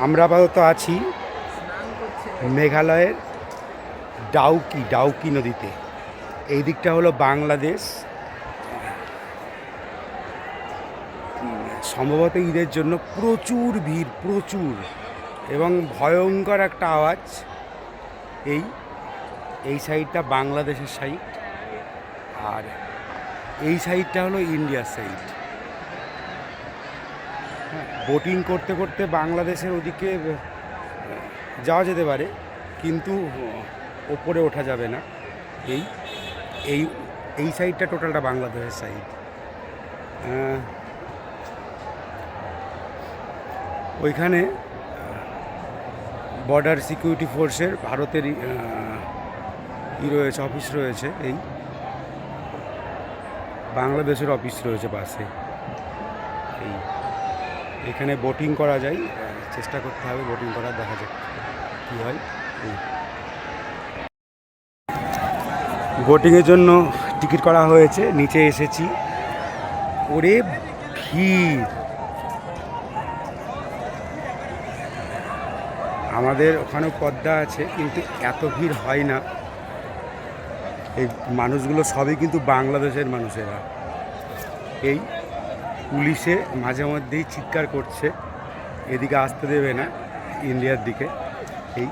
আমরা আপাতত আছি মেঘালয়ের ডাউকি ডাউকি নদীতে। এই দিকটা হলো বাংলাদেশ। সম্ভবত ঈদের জন্য প্রচুর ভিড়, প্রচুর এবং ভয়ঙ্কর একটা আওয়াজ এই এই সাইডটা বাংলাদেশের সাইড আর এই সাইডটা হলো ইন্ডিয়ার সাইড। বোটিং করতে করতে বাংলাদেশের ওদিকে যাওয়া যেতে পারে, কিন্তু ওপরে ওঠা যাবে না। এই এই এই সাইডটা টোটালটা বাংলাদেশের সাইড। ওইখানে বর্ডার সিকিউরিটি ফোর্সের ভারতের ই রয়েছে অফিস রয়েছে, এই। বাংলাদেশের অফিস রয়েছে পাশে। এখানে বোটিং করা যায়। চেষ্টা করতে হবে বোটিং করার, দেখা যাক কী হয়। বোটিংয়ের জন্য টিকিট করা হয়েছে, নিচে এসেছি। ওরে ভিড়। আমাদের ওখানেও পদ্মা আছে, কিন্তু এত ভিড় হয় না। এই মানুষগুলো সবই কিন্তু বাংলাদেশের মানুষেরা। এই পুলিশে মাঝে মধ্যেই চিৎকার করছে এদিকে আসতে দেবে না ইন্ডিয়ার দিকে এই.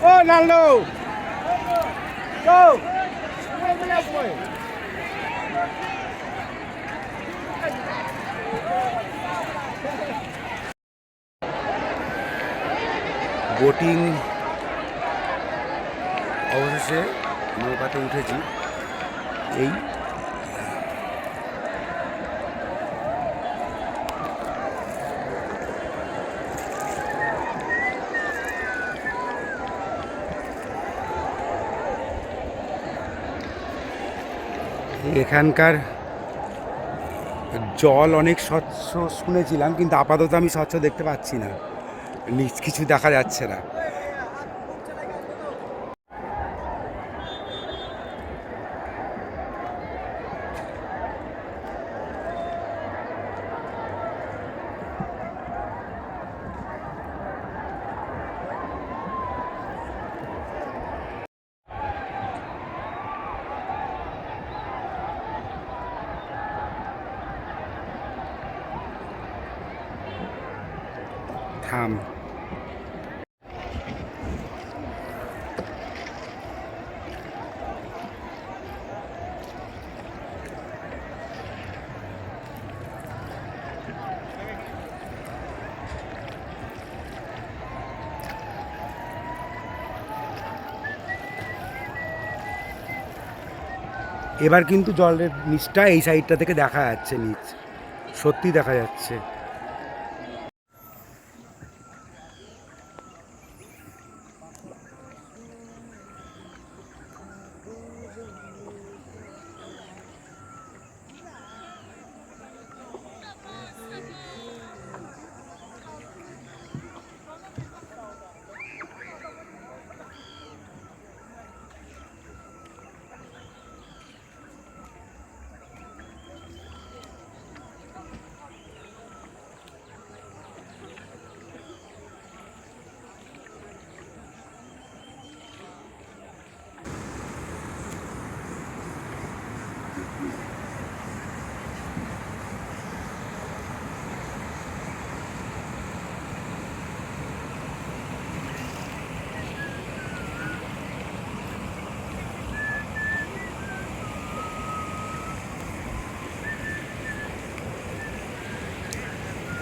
Oh, Naldo. Go. বোটিং অবশেষে নৌকাতে উঠেছি। এই। এখানকার জল অনেক স্বচ্ছ শুনেছিলাম, কিন্তু আপাতত আমি স্বচ্ছ দেখতে পাচ্ছি না। নিচ কিছু দেখা যাচ্ছে না। থাম। এবার কিন্তু জলের নিচটা এই সাইডটা থেকে দেখা যাচ্ছে নিচ। সত্যি দেখা যাচ্ছে।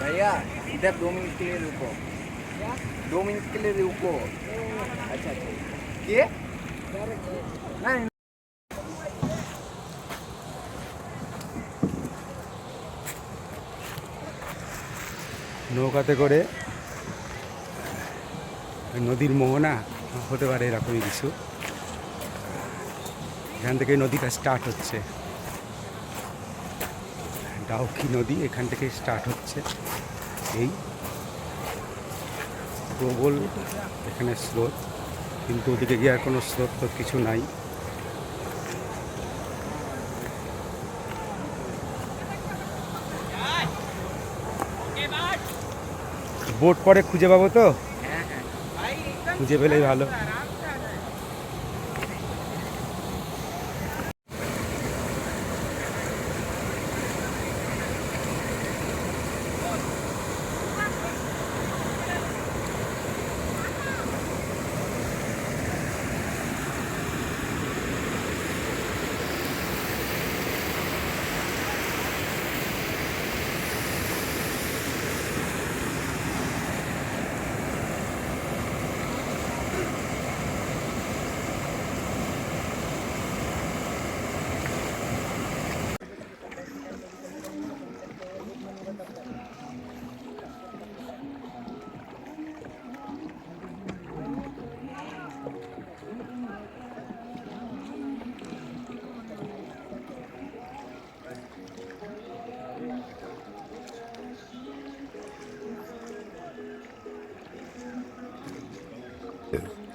भैया इधर दो मिनट के लिए रुको दो मिनट के लिए रुको अच्छा अच्छा ये नहीं নৌকাতে করে নদীর মোহনা হতে পারে এরকমই কিছু এখান থেকে নদীটা স্টার্ট হচ্ছে ডাউকি নদী এখান থেকে স্টার্ট হচ্ছে। এই প্রবল এখানে স্রোত কিন্তু ওদিকে গিয়ে আর কোনো স্রোত তো কিছু নাই। বোট পরে খুঁজে পাবো তো? হ্যাঁ, হ্যাঁ। খুঁজে পেলেই ভালো। Teşekkür ederim.